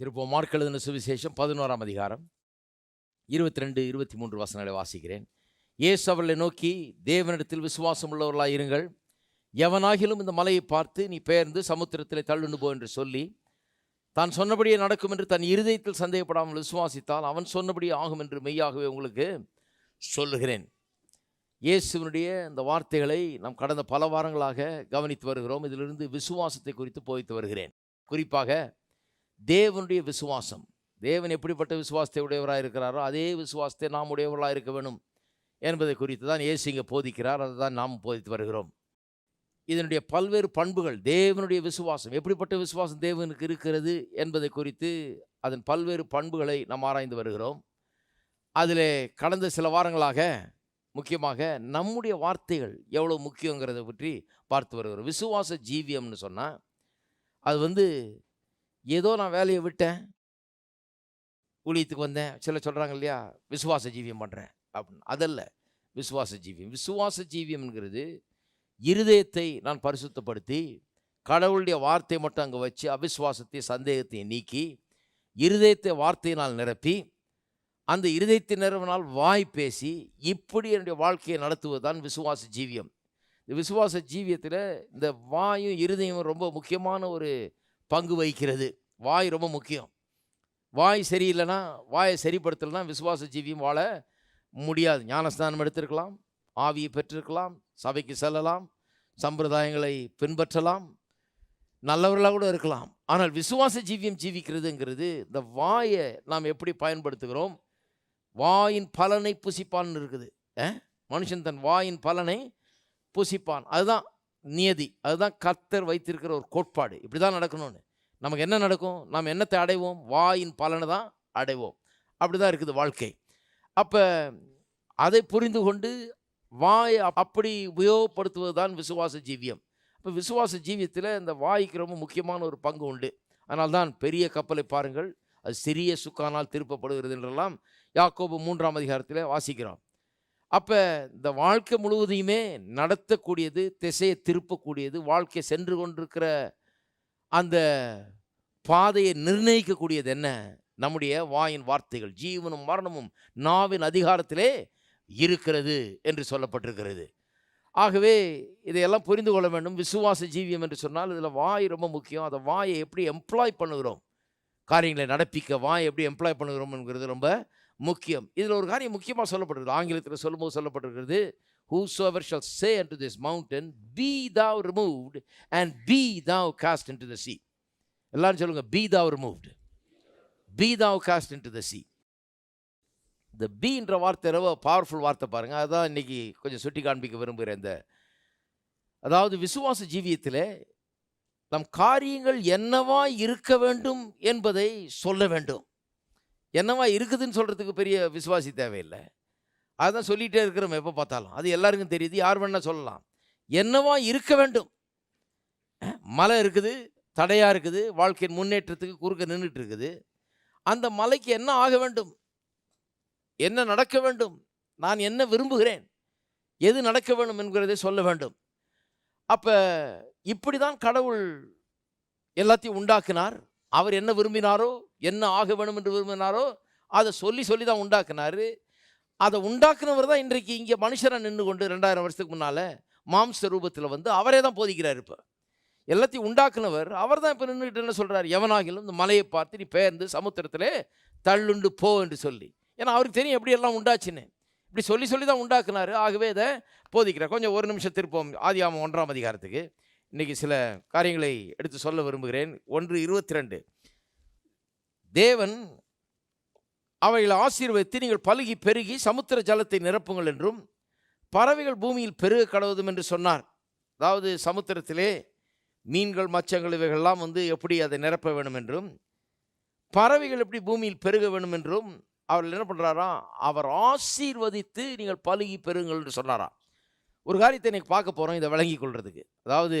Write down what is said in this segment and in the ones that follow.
திருப்போம் mark எழுதின சுவிசேஷம் பதினோராம் அதிகாரம் இருபத்தி ரெண்டு இருபத்தி மூன்று வசனங்களை வாசிக்கிறேன். இயேசு அவர்களை நோக்கி தேவனிடத்தில் விசுவாசம் உள்ளவர்களாக இருங்கள். எவனாகிலும் இந்த மலையை பார்த்து நீ பெயர்ந்து சமுத்திரத்தில் தள்ளுண்டு போ என்று சொல்லி தான் சொன்னபடியே நடக்கும் என்று தன் இருதயத்தில் சந்தேகப்படாமல் விசுவாசித்தால் அவன் சொன்னபடியே ஆகும் என்று மெய்யாகவே உங்களுக்கு சொல்லுகிறேன். இயேசுவனுடைய இந்த வார்த்தைகளை நாம் கடந்த பல வாரங்களாக கவனித்து வருகிறோம். இதிலிருந்து விசுவாசத்தை குறித்து போய்த்து வருகிறேன். குறிப்பாக தேவனுடைய விசுவாசம். தேவன் எப்படிப்பட்ட விசுவாசத்தை உடையவராக இருக்கிறாரோ அதே விசுவாசத்தை நாம் உடையவர்களாக இருக்க வேணும் என்பதை குறித்து தான் இயேசு இங்கே போதிக்கிறார். அதை தான் நாம் போதித்து வருகிறோம். இதனுடைய பல்வேறு பண்புகள் தேவனுடைய விசுவாசம் எப்படிப்பட்ட விசுவாசம் தேவனுக்கு இருக்கிறது என்பதை குறித்து அதன் பல்வேறு பண்புகளை நாம் ஆராய்ந்து வருகிறோம். அதில் கடந்த சில வாரங்களாக முக்கியமாக நம்முடைய வார்த்தைகள் எவ்வளோ முக்கியங்கிறத பற்றி பார்த்து வருகிறோம். விசுவாச ஜீவியம்னு சொன்னால் அது வந்து ஏதோ நான் வேலையை விட்டேன். ஊழியத்துக்கு வந்தேன். சில சொல்கிறாங்க இல்லையா? விசுவாச ஜீவியம் பண்ணுறேன் அப்படின்னு. அதல்ல. விசுவாச ஜீவியம் விசுவாச ஜீவியம்ங்கிறது இருதயத்தை நான் பரிசுத்தப்படுத்தி கடவுளுடைய வார்த்தை மட்டும் அங்கே வச்சு அவிஸ்வாசத்தை சந்தேகத்தை நீக்கி இருதயத்தை வார்த்தையினால் நிரப்பி அந்த இருதயத்தை நிறுவனால் வாய் பேசி இப்படி என்னுடைய வாழ்க்கையை நடத்துவது தான் விசுவாச ஜீவியம் இந்த விசுவாச ஜீவியத்தில் இந்த வாயும் இருதயமும் ரொம்ப முக்கியமான ஒரு பங்கு வகிக்கிறது. வாய் ரொம்ப முக்கியம். வாய் சரியில்லைன்னா வாயை சரிப்படுத்தலைன்னா விசுவாச ஜீவியம் வாழ முடியாது. ஞானஸ்தானம் எடுத்திருக்கலாம் ஆவியை பெற்றிருக்கலாம் சபைக்கு செல்லலாம் சம்பிரதாயங்களை பின்பற்றலாம் நல்லவர்களாக கூட இருக்கலாம். ஆனால் விசுவாச ஜீவியம் ஜீவிக்கிறதுங்கிறது இந்த வாயை நாம் எப்படி பயன்படுத்துகிறோம்? வாயின் பலனை புசிப்பான்னு இருக்குது. மனுஷன் தன் வாயின் பலனை புசிப்பான். அதுதான் நியதி. அதுதான் கர்த்தர் வைத்திருக்கிற ஒரு கோட்பாடு. இப்படி தான் நடக்கணும்னு. நமக்கு என்ன நடக்கும்? நாம் என்னத்தை அடைவோம்? வாயின் பலனை தான் அடைவோம். அப்படி தான் இருக்குது வாழ்க்கை. அப்போ அதை புரிந்து கொண்டு வாயை அப்படி உபயோகப்படுத்துவது தான் விசுவாச ஜீவியம். இப்போ விசுவாச ஜீவியத்தில் இந்த வாய்க்கு ரொம்ப முக்கியமான ஒரு பங்கு உண்டு. அதனால் தான் பெரிய கப்பலை பாருங்கள். அது சிறிய சுக்கானால் திருப்பப்படுகிறது என்றெல்லாம் யாக்கோபு மூன்றாம் அதிகாரத்தில் வாசிக்கிறோம். அப்போ இந்த வாழ்க்கை முழுவதையுமே நடத்தக்கூடியது திசையை திருப்பக்கூடியது வாழ்க்கை சென்று கொண்டிருக்கிற அந்த பாதையை நிர்ணயிக்கக்கூடியது என்ன? நம்முடைய வாயின் வார்த்தைகள் ஜீவனும் மரணமும் நாவின் அதிகாரத்திலே இருக்கிறது என்று சொல்லப்பட்டிருக்கிறது. ஆகவே இதையெல்லாம் புரிந்து கொள்ள வேண்டும். விசுவாச ஜீவியம் என்று சொன்னால் இதில் வாய் ரொம்ப முக்கியம். அந்த வாயை எப்படி எம்ப்ளாய் பண்ணுகிறோம்? காரியங்களை நடப்பிக்க வாய் எப்படி எம்ப்ளாய் பண்ணுகிறோம் என்கிறது ரொம்ப முக்கியம். இதில் ஒரு காரியம் முக்கியமாக சொல்லப்பட்டிருக்கு ஆங்கிலத்தில் சொல்லும்போது சொல்லப்பட்டிருக்கிறது whosoever shall say this mountain be thou removed and be thou cast into the sea எல்லாரும் சொல்லுங்க thou removed be thou cast into the sea இந்த பீன்ற வார்த்தை ரொம்ப பவர்ஃபுல் வார்த்தை பாருங்க. அதுதான் இன்னைக்கு கொஞ்சம் சுட்டி காண்பிக்க விரும்புகிறேன் இந்த அதாவது விசுவாச ஜீவியத்தில் நம் காரியங்கள் என்னவா இருக்க வேண்டும் என்பதை சொல்ல வேண்டும். என்னவா இருக்குதுன்னு சொல்கிறதுக்கு பெரிய விசுவாசி தேவையில்லை. அதுதான் சொல்லிகிட்டே இருக்கிறோம் எப்போ பார்த்தாலும். அது எல்லாருக்கும் தெரியுது. யார் வேணால் சொல்லலாம். என்னவா இருக்க வேண்டும்? மலை இருக்குது தடையாக இருக்குது வாழ்க்கையின் முன்னேற்றத்துக்கு குறுக்க நின்றுட்டு இருக்குது. அந்த மலைக்கு என்ன ஆக வேண்டும்? என்ன நடக்க வேண்டும்? நான் என்ன விரும்புகிறேன்? எது நடக்க வேண்டும் என்கிறதை சொல்ல வேண்டும். அப்போ இப்படி தான் கடவுள் எல்லாத்தையும் உண்டாக்கினார். அவர் என்ன விரும்பினாரோ என்ன ஆக வேணும் என்று விரும்பினாரோ அதை சொல்லி சொல்லி தான் உண்டாக்குனாரு. அதை உண்டாக்குனவர் தான் இன்றைக்கு இங்கே மனுஷராக நின்று கொண்டு ரெண்டாயிரம் வருஷத்துக்கு முன்னால் மாம்ச ரூபத்தில் வந்து அவரே தான் போதிக்கிறார் இப்போ. எல்லாத்தையும் உண்டாக்குனவர் அவர் தான் இப்போ நின்றுட்டு என்ன சொல்கிறார் எவனாகிலும் இந்த மலையை பார்த்து நீ பெயர்ந்து சமுத்திரத்தில் தள்ளுண்டு போ என்று சொல்லி. ஏன்னா அவருக்கு தெரியும் எப்படி எல்லாம் உண்டாச்சுன்னு. இப்படி சொல்லி சொல்லி தான் உண்டாக்குனாரு. ஆகவே இதை போதிக்கிறார். கொஞ்சம் ஒரு நிமிஷம் திருப்போம். ஆதியாமம் ஒன்றாம் அதிகாரத்துக்கு. இன்றைக்கி சில காரியங்களை எடுத்து சொல்ல விரும்புகிறேன். ஒன்று இருபத்தி ரெண்டு. தேவன் அவைகளை ஆசீர்வதித்து நீங்கள் பழுகி பெருகி சமுத்திர ஜலத்தை நிரப்புங்கள் என்றும் பறவைகள் பூமியில் பெருக கடவுதும் என்று சொன்னார். அதாவது சமுத்திரத்திலே மீன்கள் மச்சங்கள் இவைகள்லாம் வந்து எப்படி அதை நிரப்ப வேண்டும் என்றும் பறவைகள் எப்படி பூமியில் பெருக வேண்டும் என்றும் அவர் என்ன பண்ணுறாரா அவர் ஆசீர்வதித்து நீங்கள் பழுகி பெருங்கள் என்று சொன்னாரா ஒரு காரியத்தை இன்னைக்கு பார்க்க போகிறோம் இதை விளங்கி கொள்றதுக்கு. அதாவது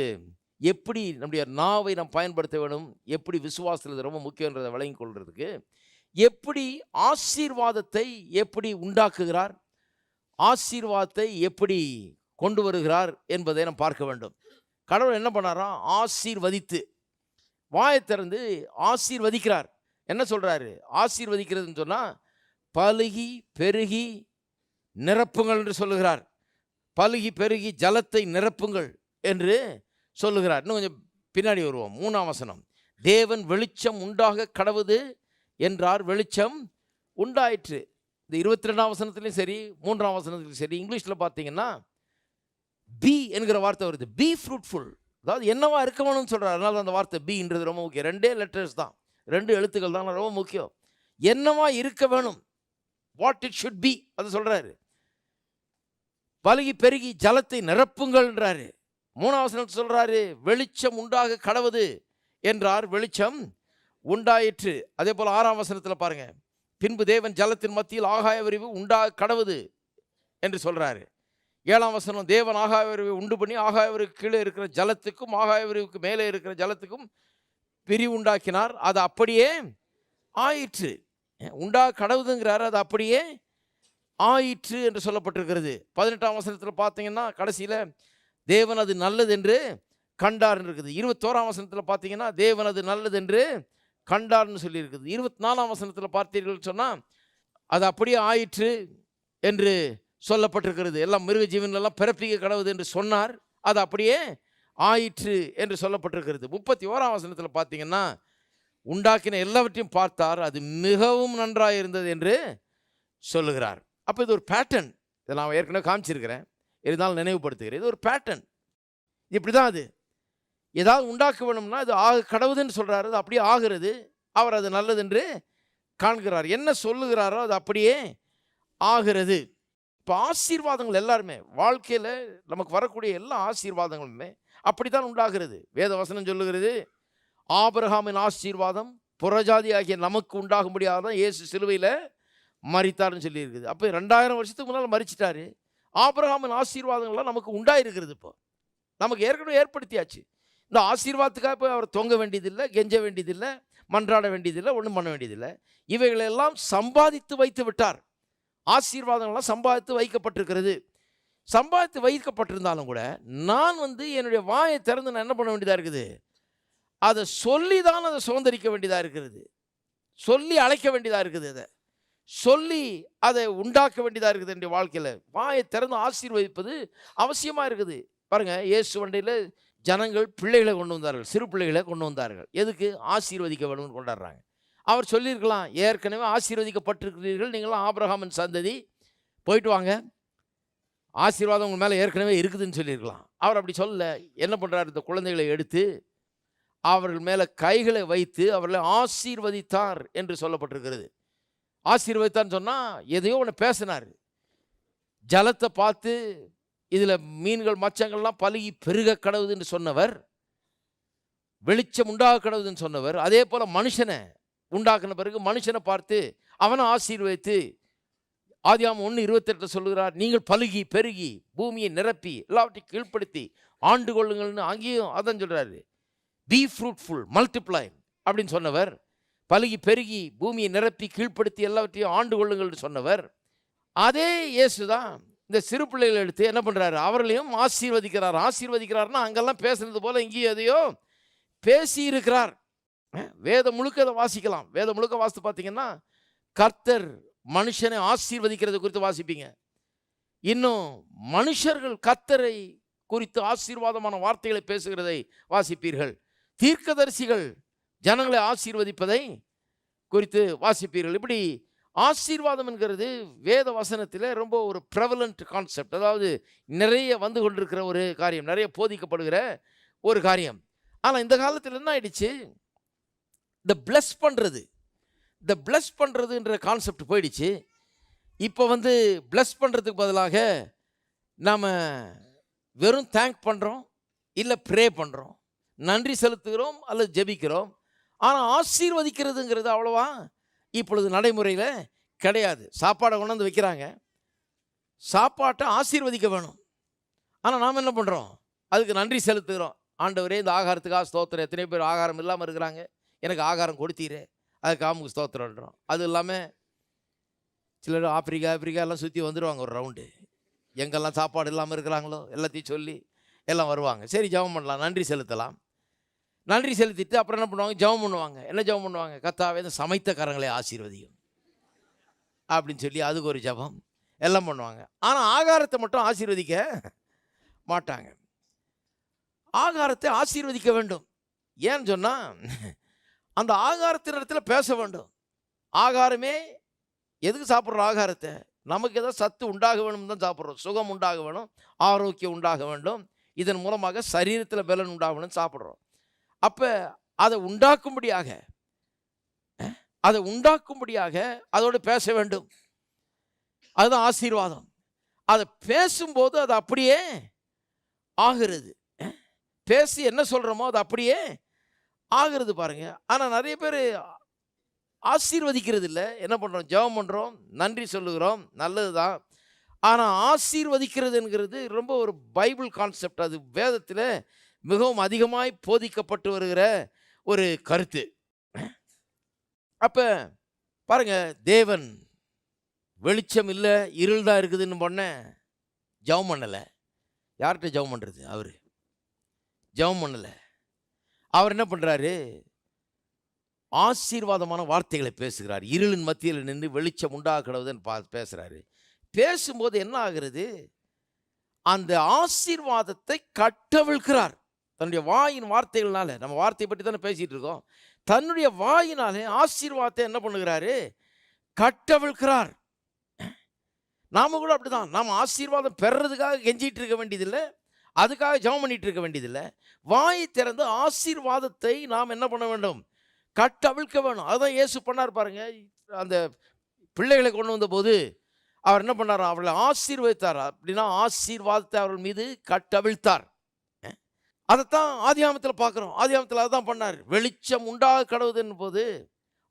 எப்படி நம்முடைய நாவை நாம் பயன்படுத்த வேண்டும்? எப்படி விசுவாசத்தில் ரொம்ப முக்கியன்றதை விளங்கி கொள்றதுக்கு எப்படி ஆசீர்வாதத்தை எப்படி உண்டாக்குகிறார்? ஆசீர்வாதத்தை எப்படி கொண்டு வருகிறார் என்பதை நாம் பார்க்க வேண்டும். கடவுள் என்ன பண்ணாராம் ஆசீர்வதித்து. வாயை திறந்து ஆசீர்வதிக்கிறார். என்ன சொல்றாரு? ஆசீர்வதிக்கிறதுன்னு சொன்னா பழுகி பெருகி நிரப்புங்கள் என்று சொல்லுகிறார். பழுகி பெருகி ஜலத்தை நிரப்புங்கள் என்று சொல்லுகிறார். இன்னும் கொஞ்சம் பின்னாடி வருவோம். மூணாம் வசனம். தேவன் வெளிச்சம் உண்டாக கடவுது என்றார். வெளிச்சம் உண்டாயிற்று. இந்த இருபத்தி ரெண்டாம் வசனத்துலையும் சரி மூன்றாம் வசனத்துலையும் சரி இங்கிலீஷில் பார்த்தீங்கன்னா பி என்கிற வார்த்தை வருது. பி ஃப்ரூட்ஃபுல் அதாவது என்னவா இருக்க வேணும்னு சொல்கிறார் அதனால அந்த வார்த்தை பின்றது ரொம்ப முக்கியம். ரெண்டே லெட்டர்ஸ் தான். ரெண்டு எழுத்துக்கள் தான். ரொம்ப முக்கியம். என்னவா இருக்க வேணும்? வாட் இட் ஷுட் பி அது சொல்கிறாரு பழகி பெருகி ஜலத்தை நிரப்புங்கள்ன்றாரு. மூணாவது சொல்கிறாரு வெளிச்சம் உண்டாக கடவுது என்றார். வெளிச்சம் உண்டாயிற்று. அதே போல் ஆறாம் வசனத்தில் பாருங்கள் பின்பு தேவன் ஜலத்தின் மத்தியில் ஆகாய விரிவு உண்டாக கடவுது என்று சொல்கிறாரு ஏழாம் வசனம் தேவன் ஆகாய விரிவை உண்டு பண்ணி ஆகாய விரிவுக்கு கீழே இருக்கிற ஜலத்துக்கும் ஆகாய விரிவுக்கு மேலே இருக்கிற ஜலத்துக்கும் பிரிவு உண்டாக்கினார். அது அப்படியே ஆயிற்று. உண்டாக கடவுதுங்கிறாரு அது அப்படியே ஆயிற்று என்று சொல்லப்பட்டிருக்கிறது. பதினெட்டாம் வசனத்தில் பார்த்தீங்கன்னா கடைசியில் தேவன் அது நல்லது என்று கண்டார்னு இருக்குது இருபத்தோராம் வசனத்தில் பார்த்தீங்கன்னா தேவன் அது நல்லது என்று கண்டார்னு சொல்லியிருக்குது. இருபத்தி நாலாம் வசனத்தில் பார்த்தீர்கள் சொன்னால் அது அப்படியே ஆயிற்று என்று சொல்லப்பட்டிருக்கிறது. எல்லாம் மிருக ஜீவனெல்லாம் பிறப்பிக்க கடவுது என்று சொன்னார். அது அப்படியே ஆயிற்று என்று சொல்லப்பட்டிருக்கிறது. முப்பத்தி ஓராம் வசனத்தில் பார்த்தீங்கன்னா உண்டாக்கின எல்லாவற்றையும் பார்த்தார். அது மிகவும் நன்றாக இருந்தது என்று சொல்லுகிறார். அப்போ இது ஒரு பேட்டர்ன் இதை நான் ஏற்கனவே காமிச்சிருக்கிறேன். இருந்தாலும் நினைவுபடுத்துகிறேன். இது ஒரு பேட்டர்ன் இப்படி தான் அது. ஏதாவது உண்டாக்க வேணும்னா அது ஆக கடவுதுன்னு சொல்கிறாரு அது அப்படியே ஆகிறது. அவர் அது நல்லது என்று காண்கிறார். என்ன சொல்லுகிறாரோ அது அப்படியே ஆகிறது. இப்போ ஆசீர்வாதங்கள் எல்லாருமே வாழ்க்கையில் நமக்கு வரக்கூடிய எல்லா ஆசீர்வாதங்களுமே அப்படி தான் உண்டாகிறது. வேத வசனம் சொல்லுகிறது ஆபிரகாமின் ஆசீர்வாதம் புறஜாதி ஆகிய நமக்கு உண்டாக முடியாதான் இயேசு சிலுவையில் மறித்தார்னு சொல்லியிருக்குது. அப்போ ரெண்டாயிரம் வருஷத்துக்கு முன்னால் மறிச்சிட்டாரு ஆபிரகாமின் ஆசீர்வாதங்கள்லாம் நமக்கு உண்டாயிருக்கிறது இப்போ. நமக்கு ஏற்கனவே ஏற்படுத்தியாச்சு. இந்த ஆசீர்வாதத்துக்காக போய் அவர் தொங்க வேண்டியதில்லை கெஞ்ச வேண்டியதில்லை மன்றாட வேண்டியதில்லை ஒன்றும் பண்ண வேண்டியதில்லை. இவைகளெல்லாம் சம்பாதித்து வைத்து விட்டார். ஆசீர்வாதங்கள்லாம் சம்பாதித்து வைக்கப்பட்டிருக்கிறது. சம்பாதித்து வைக்கப்பட்டிருந்தாலும் கூட நான் வந்து என்னுடைய வாயை திறந்து நான் என்ன பண்ண வேண்டியதாக இருக்குது? அதை சொல்லி தான் அதை சுதந்திரிக்க வேண்டியதாக இருக்கிறது சொல்லி அழைக்க வேண்டியதாக இருக்குது அதை. சொல்லி அதை உண்டாக்க வேண்டியதாக இருக்குது என்னுடைய வாழ்க்கையில். வாயை திறந்து ஆசீர்வதிப்பது அவசியமாக இருக்குது. பாருங்கள் இயேசு வண்டியில் ஜனங்கள் பிள்ளைகளை கொண்டு வந்தார்கள். சிறு பிள்ளைகளை கொண்டு வந்தார்கள். எதுக்கு? ஆசீர்வதிக்க வேணும்னு கொண்டாடுறாங்க. அவர் சொல்லியிருக்கலாம் ஏற்கனவே ஆசீர்வதிக்கப்பட்டிருக்கிறீர்கள். நீங்களாம் ஆபிரகாமன் சந்ததி. போயிட்டு வாங்க. ஆசீர்வாதம் உங்கள் மேலே ஏற்கனவே இருக்குதுன்னு சொல்லியிருக்கலாம். அவர் அப்படி சொல்ல என்ன பண்ணுறாரு இந்த குழந்தைகளை எடுத்து அவர்கள் மேலே கைகளை வைத்து அவர்களை ஆசீர்வதித்தார் என்று சொல்லப்பட்டிருக்கிறது. ஆசீர்வதித்தான்னு சொன்னால் எதையோ ஒன்று பேசினார். ஜலத்தை பார்த்து இதில் மீன்கள் மச்சங்கள்லாம் பழுகி பெருக கடவுதுன்னு சொன்னவர். வெளிச்சம் உண்டாக கடவுதுன்னு சொன்னவர். அதே போல் மனுஷனை உண்டாக்கின பிறகு மனுஷனை பார்த்து அவனை ஆசீர்வதித்து ஆதியாம ஒன்று இருபத்தெட்டு சொல்லுகிறார் நீங்கள் பழுகி பெருகி பூமியை நிரப்பி எல்லாவற்றையும் கீழ்ப்படுத்தி ஆண்டு கொள்ளுங்கள்னு அங்கேயும் அதான் சொல்கிறாரு பி ஃப்ரூட்ஃபுல் மல்டிப்ளை அப்படின்னு சொன்னவர். பழுகி பெருகி பூமியை நிரப்பி கீழ்ப்படுத்தி எல்லாவற்றையும் ஆண்டு கொள்ளுங்கள்னு சொன்னவர். அதே இயேசு தான் இந்த சிறு பிள்ளைகளை எடுத்து என்ன பண்ணுறாரு அவர்களையும் ஆசீர்வதிக்கிறார். ஆசீர்வதிக்கிறார்னா அங்கெல்லாம் பேசுனது போல் இங்கேயும் எதையோ பேசி இருக்கிறார் வேதம் முழுக்க அதை வாசிக்கலாம். வேதம் முழுக்க வாசித்து பார்த்தீங்கன்னா கர்த்தர் மனுஷனை ஆசீர்வதிக்கிறது குறித்து வாசிப்பீங்க. இன்னும் மனுஷர்கள் கர்த்தரை குறித்து ஆசீர்வாதமான வார்த்தைகளை பேசுகிறதை வாசிப்பீர்கள். தீர்க்கதரிசிகள் ஜனங்களை ஆசீர்வதிப்பதை குறித்து வாசிப்பீர்கள். இப்படி ஆசீர்வாதம் என்கிறது வேத வசனத்தில் ரொம்ப ஒரு ப்ரெவலண்ட் கான்செப்ட் அதாவது நிறைய வந்து கொண்டிருக்கிற ஒரு காரியம் நிறைய போதிக்கப்படுகிற ஒரு காரியம். ஆனால் இந்த காலத்தில் என்ன ஆயிடுச்சு? இந்த பிளஸ் பண்ணுறது இந்த பிளஸ் பண்ணுறதுன்ற கான்செப்ட் போயிடுச்சு. இப்போ வந்து பிளஸ் பண்ணுறதுக்கு பதிலாக நாம் வெறும் தேங்க் பண்ணுறோம் இல்லை ப்ரே பண்ணுறோம் நன்றி செலுத்துகிறோம் அல்லது ஜெபிக்கிறோம். ஆனால் ஆசீர்வதிக்கிறதுங்கிறது அவ்வளோவா இப்பொழுது நடைமுறையில் கிடையாது. சாப்பாடை கொண்டாந்து வைக்கிறாங்க. சாப்பாட்டை ஆசீர்வதிக்க வேணும். ஆனால் நாம் என்ன பண்ணுறோம் அதுக்கு நன்றி செலுத்துகிறோம். ஆண்டவரே இந்த ஆகாரத்துக்காக ஸ்தோத்திரம். எத்தனை பேர் ஆகாரம் இல்லாமல் இருக்கிறாங்க? எனக்கு ஆகாரம் கொடுத்தீரு. அதுக்கு ஆமுக்கு ஸ்தோத்திரம்ன்றோம் அது இல்லாமல் சிலர் ஆப்பிரிக்கா ஆப்பிரிக்கா எல்லாம் சுற்றி வந்துடுவாங்க ஒரு ரவுண்டு எங்கெல்லாம் சாப்பாடு இல்லாமல் இருக்கிறாங்களோ எல்லாத்தையும் சொல்லி எல்லாம் வருவாங்க. சரி ஜபம் பண்ணலாம். நன்றி செலுத்தலாம். நன்றி செலுத்திட்டு அப்புறம் என்ன பண்ணுவாங்க? ஜெபம் பண்ணுவாங்க. என்ன ஜெபம் பண்ணுவாங்க? கத்தாவே இந்த சமைத்த கரங்களை ஆசீர்வதியும். அப்படின்னு சொல்லி அதுக்கு ஒரு ஜெபம். எல்லாம் பண்ணுவாங்க. ஆனால் ஆகாரத்தை மட்டும் ஆசீர்வதிக்க மாட்டாங்க. ஆகாரத்தை ஆசீர்வதிக்க வேண்டும். ஏன்னு சொன்னால் அந்த ஆகாரத்தின் இடத்துல பேச வேண்டும். ஆகாரமே எதுக்கு சாப்பிட்றோம் ஆகாரத்தை? நமக்கு ஏதோ சத்து உண்டாக வேணும் தான் சாப்பிட்றோம். சுகம் உண்டாக வேணும். ஆரோக்கியம் உண்டாக வேண்டும். இதன் மூலமாக சரீரத்தில் பலன் உண்டாகணும் சாப்பிட்றோம். அப்போ அதை உண்டாக்கும்படியாக அதை உண்டாக்கும்படியாக அதோடு பேச வேண்டும். அதுதான் ஆசீர்வாதம். அதை பேசும்போது அது அப்படியே ஆகிறது. பேசி என்ன சொல்கிறோமோ அது அப்படியே ஆகிறது பாருங்க. ஆனால் நிறைய பேர் ஆசீர்வதிக்கிறது இல்லை என்ன பண்ணுறோம் ஜெபம் பண்ணுறோம் நன்றி சொல்லுகிறோம். நல்லது தான் ஆனால் ஆசீர்வதிக்கிறதுங்கிறது ரொம்ப ஒரு பைபிள் கான்செப்ட். அது வேதத்தில் மிகவும் அதிகமாய் போதிக்கப்பட்டு வருகிற ஒரு கருத்து. அப்போ பாருங்கள் தேவன் வெளிச்சம் இல்லை இருள் தான் இருக்குதுன்னு பண்ண ஜெபம் பண்ணலை. யார்கிட்ட ஜெபம் பண்ணுறது அவர். ஜெபம் பண்ணலை. அவர் என்ன பண்ணுறாரு ஆசீர்வாதமான வார்த்தைகளை பேசுகிறார். இருளின் மத்தியில் நின்று வெளிச்சம் உண்டாகிறதுன்னு பா பேசுகிறாரு பேசும்போது என்ன ஆகிறது? அந்த ஆசீர்வாதத்தை கட்டவிழ்க்கிறார். தன்னுடைய வாயின் வார்த்தைகள்னால நம்ம வார்த்தையை பற்றி தானே பேசிகிட்டு இருக்கோம். தன்னுடைய வாயினாலே ஆசீர்வாதத்தை என்ன பண்ணுகிறாரு? கட்டவிழ்க்கிறார். நாம் கூட அப்படிதான். நாம் ஆசீர்வாதம் பெறுறதுக்காக கெஞ்சிகிட்டு இருக்க வேண்டியதில்லை. அதுக்காக ஜெபம் பண்ணிகிட்டு இருக்க வேண்டியதில்லை. வாய் திறந்து ஆசீர்வாதத்தை நாம் என்ன பண்ண வேண்டும்? கட்டவிழ்க்க வேணும். அதுதான் இயேசு பண்ணார் பாருங்க. அந்த பிள்ளைகளை கொண்டு வந்தபோது அவர் என்ன பண்ணார்? அவர்களை ஆசீர்வதித்தார்? அப்படின்னா ஆசீர்வாதத்தை அவர்கள் மீது கட்டவிழ்த்தார். அதைத்தான் ஆதியாமத்தில் பார்க்குறோம். ஆதியாமத்தில் அதுதான் பண்ணார். வெளிச்சம் உண்டாக கடவுதுன்னு போது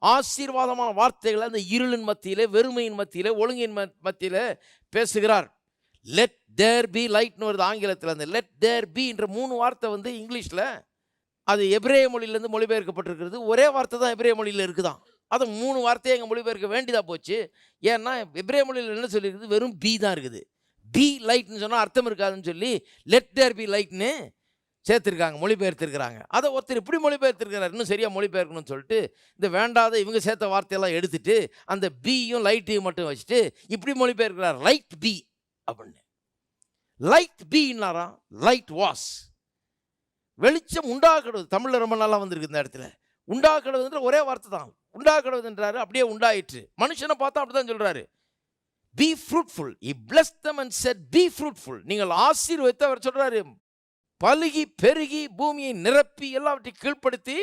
ஆசீர்வாதமான வார்த்தைகளை அந்த இருளின் மத்தியிலே வெறுமையின் மத்தியிலே ஒழுங்கின் மத்தியில் பேசுகிறார். லெட் தேர் பி லைட்னு வருது ஆங்கிலத்தில் அந்த லெட் தேர் பி என்ற மூணு வார்த்தை வந்து இங்கிலீஷில் அது எப்ரேய மொழியிலேருந்து மொழிபெயர்க்கப்பட்டிருக்கிறது. ஒரே வார்த்தை தான் எப்ரேய மொழியில் இருக்குதான். அது மூணு வார்த்தையை எங்கள் மொழிபெயர்க்க வேண்டியதாக போச்சு. ஏன்னா எப்ரே மொழியில் என்ன சொல்லியிருக்குது வெறும் பி தான் இருக்குது. பி லைட்னு சொன்னால் அர்த்தம் இருக்காதுன்னு சொல்லி லெட் தேர் பி லைட்னு சேர்த்துருக்காங்க மொழிபெயர்த்திருக்கிறாங்க. அதை ஒருத்தர் இப்படி மொழிபெயர்த்திருக்கிறார் இன்னும் சரியாக மொழிபெயர்க்கணும்னு சொல்லிட்டு இந்த வேண்டாத இவங்க சேர்த்த வார்த்தையெல்லாம் எடுத்துட்டு அந்த பியும் லைட்டையும் மட்டும் வச்சுட்டு இப்படி மொழிபெயர்க்கிறார் லைட் பி அப்படின்னு. லைட் பின்னாரா லைட் வாஸ் வெளிச்சம் உண்டாகிறது தமிழில் ரொம்ப நல்லா வந்திருக்கு இந்த இடத்துல. உண்டாக்கிறதுன்ற ஒரே வார்த்தை தான். உண்டாக்கிறதுன்றாரு அப்படியே உண்டாயிற்று. மனுஷனை பார்த்தா அப்படிதான் சொல்கிறாரு be fruitful he blessed them and said be fruitful நீங்கள் ஆசீர்வதித்து அவர் சொல்கிறாரு பலுகி பெருகி பூமியை நிரப்பி எல்லாவற்றையும் கீழ்ப்படுத்தி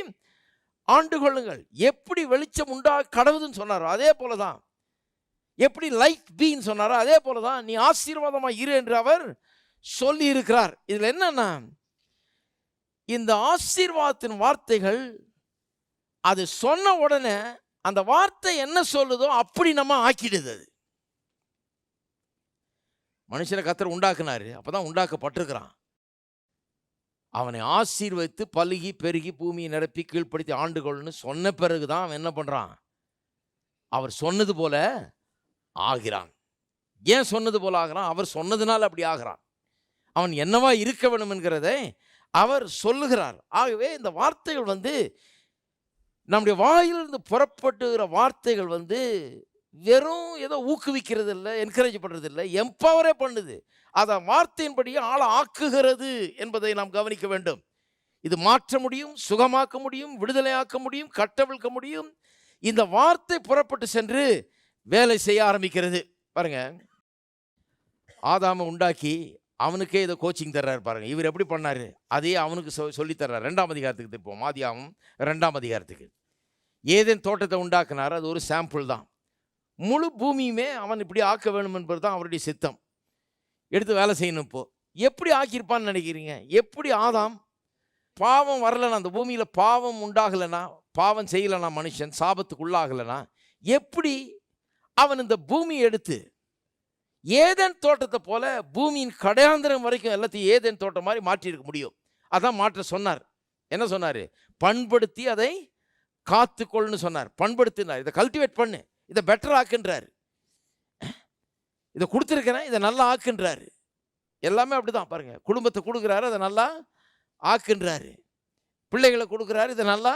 ஆண்டு கொள்ளுங்கள். எப்படி வெளிச்சம் உண்டாக கடவுதுன்னு சொன்னாரோ அதே போல தான் எப்படி லைட் பீன்னு சொன்னாரோ அதே போல தான் நீ ஆசீர்வாதமாக இரு என்று அவர் சொல்லி இருக்கிறார் இதில் என்னன்னா இந்த ஆசீர்வாதத்தின் வார்த்தைகள் அது சொன்ன உடனே அந்த வார்த்தை என்ன சொல்லுதோ அப்படி நம்ம ஆக்கிடுது அது. மனுஷனை கத்தர் உண்டாக்குனாரு. அப்போதான் உண்டாக்கப்பட்டிருக்கிறான். அவனை ஆசீர்வதித்து பழுகி பெருகி பூமியை நிரப்பி கீழ்ப்படுத்தி ஆண்டுகள்னு சொன்ன பிறகு தான் அவன் என்ன பண்ணுறான் அவர் சொன்னது போல ஆகிறான். ஏன் சொன்னது போல ஆகிறான்? அவர் சொன்னதுனால அப்படி ஆகிறான். அவன் என்னவா இருக்க வேணும் என்கிறதை அவர் சொல்லுகிறார். ஆகவே இந்த வார்த்தைகள் வந்து நம்முடைய வாயிலிருந்து புறப்பட்டுகிற வார்த்தைகள் வந்து வெறும் ஏதோ ஊக்குவிக்கிறது இல்லை என்கரேஜ் பண்ணுறது இல்லை எம்பவரே பண்ணுது. அதை வார்த்தையின்படியே ஆளை ஆக்குகிறது என்பதை நாம் கவனிக்க வேண்டும். இது மாற்ற முடியும் சுகமாக்க முடியும் விடுதலையாக்க முடியும் கட்டவிழ்க்க முடியும். இந்த வார்த்தை புறப்பட்டு சென்று வேலை செய்ய ஆரம்பிக்கிறது. பாருங்க. ஆதாமை உண்டாக்கி அவனுக்கே இதை கோச்சிங் தர்றாரு பாருங்க. இவர் எப்படி பண்ணாரு? அதே அவனுக்கு சொ சொல்லித்தர்றார் ரெண்டாம் அதிகாரத்துக்கு திருப்போம் ஆதியாமம் ரெண்டாம் அதிகாரத்துக்கு. ஏதேன் தோட்டத்தை உண்டாக்குனார். அது ஒரு சாம்பிள் தான். முழு பூமியுமே அவன் இப்படி ஆக்க வேணும் என்பது தான் அவருடைய சித்தம். எடுத்து வேலை செய்யணும் இப்போது எப்படி ஆக்கியிருப்பான்னு நினைக்கிறீங்க? எப்படி ஆதாம் பாவம் வரலனா அந்த பூமியில் பாவம் உண்டாகலைனா பாவம் செய்யலைனா மனுஷன் சாபத்துக்குள்ளாகலைனா எப்படி அவன் இந்த பூமியை எடுத்து ஏதேன் தோட்டத்தை போல பூமியின் கடையாந்திரம் வரைக்கும் எல்லாத்தையும் ஏதேன் தோட்டம் மாதிரி மாற்றியிருக்க முடியும். அதான் மாற்ற சொன்னார். என்ன சொன்னார்? பண்படுத்தி அதை காத்துக்கொள்னு சொன்னார். பண்படுத்தினார். இதை கல்டிவேட் பண்ணு. இதை பெட்டர் ஆக்குன்றார். இதை கொடுத்துருக்கிறேன் இதை நல்லா ஆக்குன்றாரு. எல்லாமே அப்படிதான் பாருங்கள் குடும்பத்தை கொடுக்குறாரு அதை நல்லா ஆக்குன்றாரு. பிள்ளைகளை கொடுக்குறாரு இதை நல்லா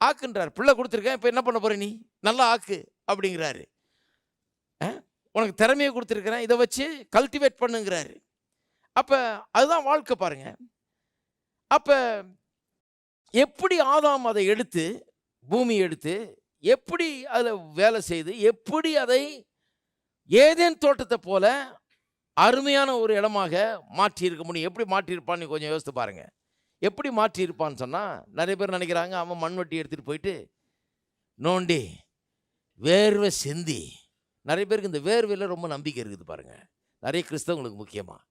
ஆக்குன்றார். பிள்ளை கொடுத்துருக்கேன் இப்போ என்ன பண்ண போகிற நீ? நல்லா ஆக்கு அப்படிங்கிறாரு. உனக்கு திறமையை கொடுத்துருக்கிறேன் இதை வச்சு கல்டிவேட் பண்ணுங்கிறாரு. அப்போ அதுதான் வாழ்க்கை பாருங்கள் அப்போ எப்படி ஆதாம் அதை எடுத்து பூமி எடுத்து எப்படி அதில் வேலை செய்து எப்படி அதை ஏதேன் தோட்டத்தை போல அருமையான ஒரு இடமாக மாற்றியிருக்க முடியும். எப்படி மாற்றியிருப்பான்னு கொஞ்சம் யோசித்து பாருங்கள் எப்படி மாற்றியிருப்பான்னு சொன்னால் நிறைய பேர் நினைக்கிறாங்க அவன் மண்வெட்டி எடுத்துகிட்டு போயிட்டு நோண்டி வேர்வை சிந்தி. நிறைய பேருக்கு இந்த வேர்வையில் ரொம்ப நம்பிக்கை இருக்குது பாருங்கள் நிறைய கிறிஸ்தவங்களுக்கு முக்கியமாக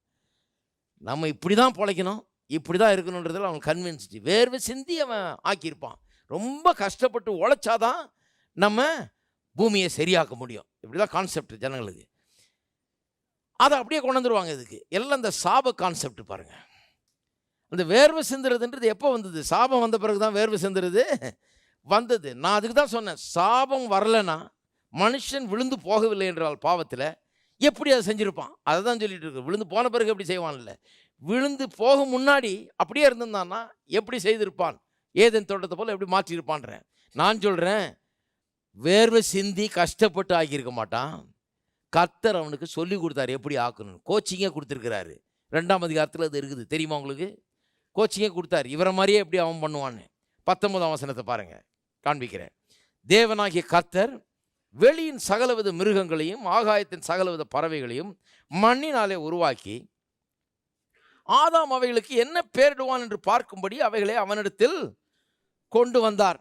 நம்ம இப்படி தான் பிழைக்கணும் இப்படி தான் இருக்கணுன்றதில் அவன் கன்வின்ஸ்டு வேர்வை சிந்தி அவன் ஆக்கியிருப்பான். ரொம்ப கஷ்டப்பட்டு உழைச்சாதான் நம்ம பூமியை சரியாக்க முடியும். இப்படி தான் கான்செப்ட் ஜனங்களுக்கு. அதை அப்படியே கொண்டு வந்துருவாங்க இதுக்கு. எல்லாம் இந்த சாப கான்செப்ட் பாருங்கள் அந்த வேர்வை சிந்துறதுன்றது எப்போ வந்தது? சாபம் வந்த பிறகு தான் வேர்வை சிந்துறது? வந்தது. நான் அதுக்கு தான் சொன்னேன். சாபம் வரலைன்னா மனுஷன் விழுந்து போகவில்லை என்றால் பாவத்தில் எப்படி அதை செஞ்சுருப்பான்? அதை தான் சொல்லிட்டு இருக்கு. விழுந்து போன பிறகு எப்படி செய்வான்ல? விழுந்து போக முன்னாடி அப்படியே இருந்திருந்தான்னா எப்படி செய்திருப்பான்? ஏதேன் தோட்டத்தை போல் எப்படி மாற்றியிருப்பான்றேன். நான் சொல்கிறேன் வேர்வை சிந்தி கஷ்டப்பட்டு ஆக்கியிருக்க மாட்டான். கர்த்தர் அவனுக்கு சொல்லி கொடுத்தாரு எப்படி ஆக்கணும்? கோச்சிங்கே கொடுத்துருக்கிறாரு. ரெண்டாம் அதிகாரத்தில் அது இருக்குது. தெரியுமா உங்களுக்கு? கோச்சிங்கே கொடுத்தாரு. இவரை மாதிரியே எப்படி அவன் பண்ணுவான்னு? பத்தொன்பதாம் வசனத்தை பாருங்க. காண்பிக்கிறேன். தேவனாகிய கர்த்தர் வெளியின் சகலவித மிருகங்களையும் ஆகாயத்தின் சகலவித பறவைகளையும் மண்ணினாலே உருவாக்கி ஆதாம் அவைகளுக்கு என்ன பேரிடுவான் என்று பார்க்கும்படி அவைகளை அவனிடத்தில் கொண்டு வந்தார்.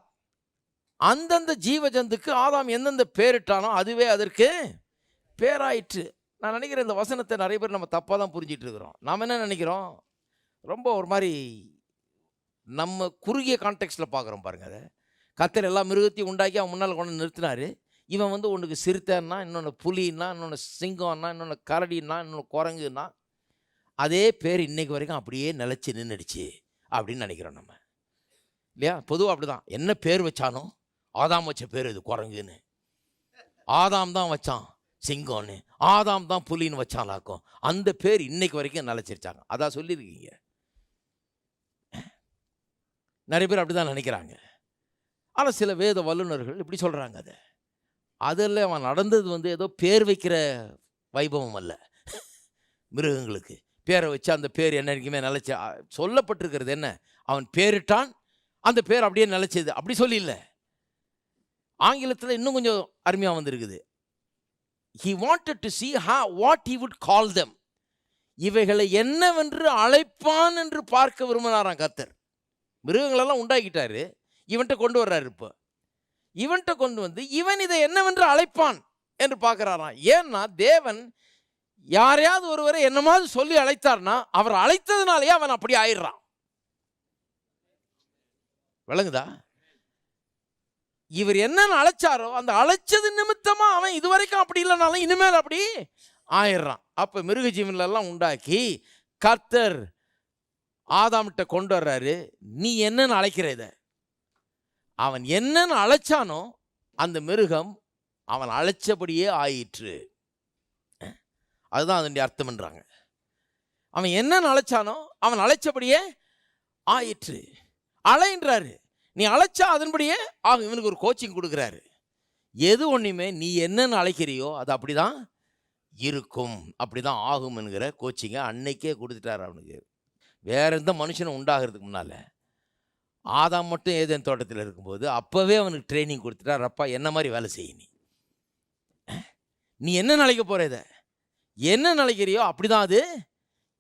அந்தந்த ஜீவஜந்துக்கு ஆதாம் எந்தெந்த பேரிட்டானோ அதுவே அதற்கு பேராயிற்று. நான் நினைக்கிறேன் இந்த வசனத்தை நிறைய பேர் நம்ம தப்பாக தான் புரிஞ்சிட்டு இருக்கிறோம். நாம் என்ன நினைக்கிறோம்? ரொம்ப ஒரு மாதிரி நம்ம குறுகிய கான்டெக்ஸ்டில் பார்க்குறோம் பாருங்க அதை. கத்தர் எல்லா மிருகத்தையும் உண்டாக்கி அவன் முன்னால் கொண்டு நிறுத்தினாரு. இவன் வந்து உனக்கு சிறுத்தைன்னா இன்னொன்று புலின்னா இன்னொன்று சிங்கம்னா இன்னொன்று கரடின்னா இன்னொன்று குரங்குன்னா அதே பேர் இன்னைக்கு வரைக்கும் அப்படியே நிலச்சி நின்றுடுச்சு அப்படின்னு நினைக்கிறோம் நம்ம. இல்லையா? பொதுவாக அப்படி தான் என்ன பேர் வச்சானோ ஆதாம் வச்ச பேர் இது குரங்குன்னு. ஆதாம் தான் வச்சான் சிங்கம்னு. ஆதாம் தான் புலின்னு வச்சாலாக்கும் அந்த பேர் இன்னைக்கு வரைக்கும் நிலச்சிருச்சாங்க. அதான் சொல்லியிருக்கீங்க. நிறைய பேர் அப்படி தான் நினைக்கிறாங்க. ஆனால் சில வேத வல்லுநர்கள் இப்படி சொல்கிறாங்க அதை. அதில் அவன் நடந்தது வந்து ஏதோ பேர் வைக்கிற வைபவம் அல்ல. மிருகங்களுக்கு. பேரை வச்சு அந்த பேர் என்னைக்குமே நிலச்சி சொல்லப்பட்டிருக்கிறது என்ன? அவன் பேரிட்டான் அந்த பேர் அப்படியே நிலச்சது. அப்படி சொல்லி இல்லை ஆங்கிலத்தில் இன்னும் கொஞ்சம் அருமையாக வந்திருக்குது. ஹி வாண்டட் டு சி ஹா what he would call them இவைகளை என்னவென்று அழைப்பான் என்று பார்க்க விரும்பினாராம் கத்தர் மிருகங்களெல்லாம் உண்டாக்கிட்டாரு. இவன்கிட்ட கொண்டு வர்றாரு இப்போ. இவன்கிட்ட கொண்டு வந்து இவன் இதை என்னவென்று அழைப்பான் என்று பார்க்குறாராம். ஏன்னா தேவன் யாரையாவது ஒருவரை என்னமாவது சொல்லி அழைத்தார்னா அவர் அழைத்ததுனாலேயே அவன் அப்படி ஆயிடுறான். விளங்குதா? இவர் என்னன்னு அழைச்சாரோ அந்த அழைச்சது நிமித்தமா அவன் இதுவரைக்கும் அப்படி இல்லைனாலும் இனிமேல் அப்படி ஆயிடுறான். அப்ப மிருக ஜீவன்லாம் உண்டாக்கி கர்த்தர் ஆதாம்கிட்ட கொண்டு வர்றாரு நீ என்னன்னு அழைக்கிற இத? அவன் என்னன்னு அழைச்சானோ அந்த மிருகம் அவன் அழைச்சபடியே ஆயிற்று. அதுதான் அதனுடைய அர்த்தம்ன்றாங்க. அவன் என்னன்னு அழைச்சானோ அவன் அழைச்சபடியே ஆயிற்று. அலைன்றாரு நீ அழைச்சா அதன்படியே ஆகும் இவனுக்கு ஒரு கோச்சிங் கொடுக்குறாரு. எது ஒன்றுமே நீ என்னென்னு அழைக்கிறியோ அது அப்படிதான் இருக்கும். அப்படி தான் ஆகும் என்கிற கோச்சிங்கை அன்னைக்கே கொடுத்துட்டாரு அவனுக்கு. வேற எந்த மனுஷனும் உண்டாகிறதுக்கு முன்னால். ஆதாம் மட்டும் ஏதேன் தோட்டத்தில் இருக்கும்போது அப்போவே அவனுக்கு ட்ரைனிங் கொடுத்துட்டார். அப்பா என்ன மாதிரி வேலை செய்ய நீ? நீ என்ன நினைக்க போகிற இதை? என்ன நினைக்கிறியோ அப்படிதான் அது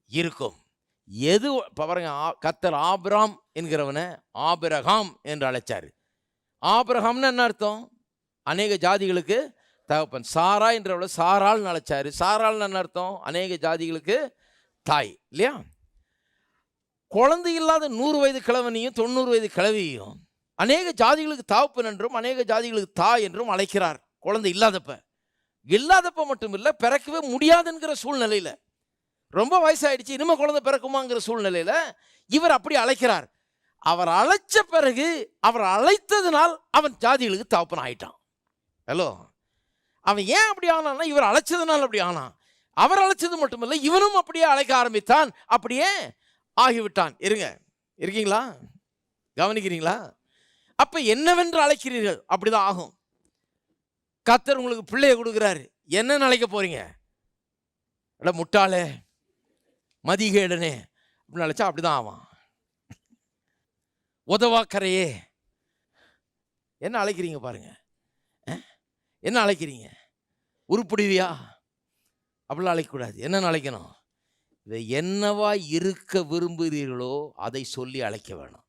இருக்கும். எது இப்போ பாருங்க ஆ- ஆபிராம் என்கிறவனை ஆபிரகாம் என்று அழைச்சார். ஆபிரகாம்னு என்ன அர்த்தம்? அநேக ஜாதிகளுக்கு தகப்பன். சாரா என்றவளை சாரால்னு அழைச்சாரு. சாரால்னு என்ன அர்த்தம்? அநேக ஜாதிகளுக்கு தாய் இல்லையா? குழந்தை இல்லாத நூறு வயது கிழவனையும் தொண்ணூறு வயது கிழவியும் அநேக ஜாதிகளுக்கு தாப்பன் என்றும் அநேக ஜாதிகளுக்கு தாய் என்றும் அழைக்கிறார். குழந்தை இல்லாதப்ப. இல்லாதப்ப மட்டும் இல்லை பிறக்கவே முடியாதுங்கிற சூழ்நிலையில். ரொம்ப வயசாயிடுச்சு இனிமேல் குழந்தை பிறக்குமாங்கிற சூழ்நிலையில் இவர் அப்படி அழைக்கிறார். அவர் அழைச்ச பிறகு அவர் அழைத்ததினால் அவன் ஜாதிகளுக்கு தகப்பன் ஆயிட்டான். ஹலோ அவன் ஏன் அப்படி ஆனான்னா இவர் அழைச்சதுனால அப்படி ஆனான். அவர் அழைச்சது மட்டுமில்லை இவனும் அப்படியே அழைக்க ஆரம்பித்தான். அப்படியே ஆகிவிட்டான். இருங்க. இருக்கீங்களா? கவனிக்கிறீங்களா? அப்போ என்னவென்று அழைக்கிறீர்கள்? அப்படிதான் ஆகும். கத்தர் உங்களுக்கு பிள்ளைய கொடுக்குறாரு. என்னன்னு அழைக்க போறீங்க? அட முட்டாளே மதிகேடனே அப்படின்னு அழைச்சா அப்படிதான் ஆவான். உதவாக்கரையே என்ன அழைக்கிறீங்க பாருங்க. என்ன அழைக்கிறீங்க? உருப்பிடுவியா அப்படிலாம் அழைக்கக்கூடாது. என்னென்னு அழைக்கணும்? இதை என்னவா இருக்க விரும்புகிறீர்களோ அதை சொல்லி அழைக்க வேணும்.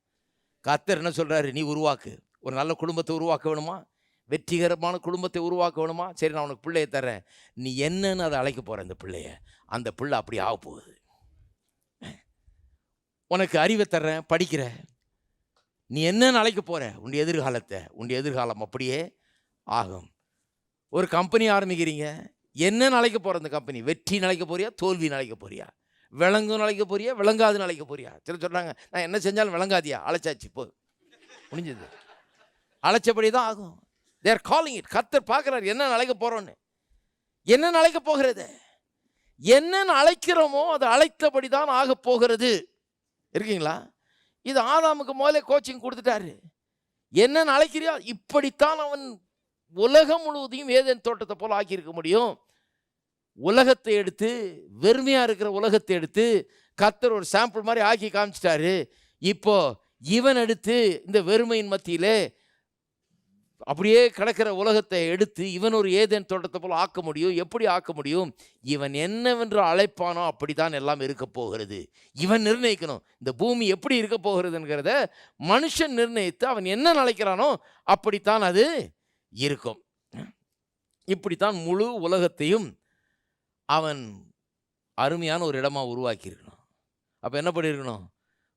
கத்தர் என்ன சொல்கிறாரு நீ உருவாக்கு. ஒரு நல்ல குடும்பத்தை உருவாக்க வேணுமா? வெற்றிகரமான குடும்பத்தை உருவாக்க வேணுமா? சரி நான் உனக்கு பிள்ளையை தரேன் நீ என்னன்னு அதை அழைக்க போகிற அந்த பிள்ளைய. அந்த பிள்ளை அப்படி ஆக போகுது. உனக்கு அறிவை தர்றேன் படிக்கிற நீ என்ன அழைக்க போகிற உன் எதிர்காலத்தை உன் எதிர்காலம் அப்படியே ஆகும். ஒரு கம்பெனி ஆரம்பிக்கிறீங்க. என்ன அழைக்க போகிற அந்த கம்பெனி வெற்றி அழைக்க போறியா? தோல்வி அழைக்க போறியா? விளங்கும் அழைக்க போறியா? விளங்காதுன்னு அழைக்க போறியா? சில சொல்கிறாங்க நான் என்ன செஞ்சாலும் விளங்காதியா? அழைச்சாச்சு போ. முடிஞ்சது. அழைச்சபடி தான் ஆகும். தேர் காலிங் இட் கத்தர் பார்க்குறாரு என்ன அழைக்க போகிறோன்னு என்ன அழைக்க போகிறது? என்னன்னு அழைக்கிறோமோ அது அழைத்தபடி தான் ஆக போகிறது. இருக்கீங்களா? இது ஆதாமுக்கு முதலே கோச்சிங் கொடுத்துட்டாரு. என்னன்னு அழைக்கிறியா? இப்படித்தான் அவன் உலகம் முழுவதையும் ஏதேன் தோட்டத்தை போல் ஆக்கியிருக்க முடியும். உலகத்தை எடுத்து வெறுமையாக இருக்கிற உலகத்தை எடுத்து கத்தர் ஒரு சாம்பிள் மாதிரி ஆக்கி காமிச்சிட்டாரு. இப்போ இவன் எடுத்து இந்த வெறுமையின் மத்தியிலே அப்படியே கிடக்கிற உலகத்தை எடுத்து இவன் ஒரு ஏதேன் தோட்டத்தை போல் ஆக்க முடியும்? எப்படி ஆக்க முடியும்? இவன் என்னவென்று அழைப்பானோ அப்படித்தான் எல்லாம் இருக்க போகிறது. இவன் நிர்ணயிக்கணும். இந்த பூமி எப்படி இருக்க போகிறதுங்கிறத மனுஷன் நிர்ணயித்து அவன் என்ன நினைக்கிறானோ அப்படித்தான் அது இருக்கும். இப்படித்தான் முழு உலகத்தையும் அவன் அருமையான ஒரு இடமாக உருவாக்கியிருக்கணும். அப்போ என்ன பண்ணியிருக்கணும்?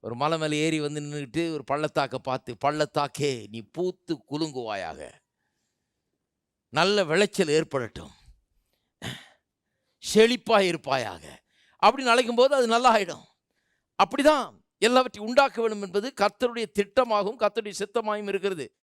ஒரு மலை மேலே ஏறி வந்து நின்றுக்கிட்டு ஒரு பள்ளத்தாக்கை பார்த்து பள்ளத்தாக்கே நீ பூத்து குலுங்குவாயாக. நல்ல விளைச்சல் ஏற்படட்டும். செழிப்பாக இருப்பாயாக. அப்படின்னு அழைக்கும்போது அது நல்லா அப்படி அப்படிதான் எல்லாவற்றையும் உண்டாக்க வேண்டும் என்பது கர்த்தருடைய திட்டமாகவும் கர்த்தருடைய சித்தமாகவும் இருக்கிறது.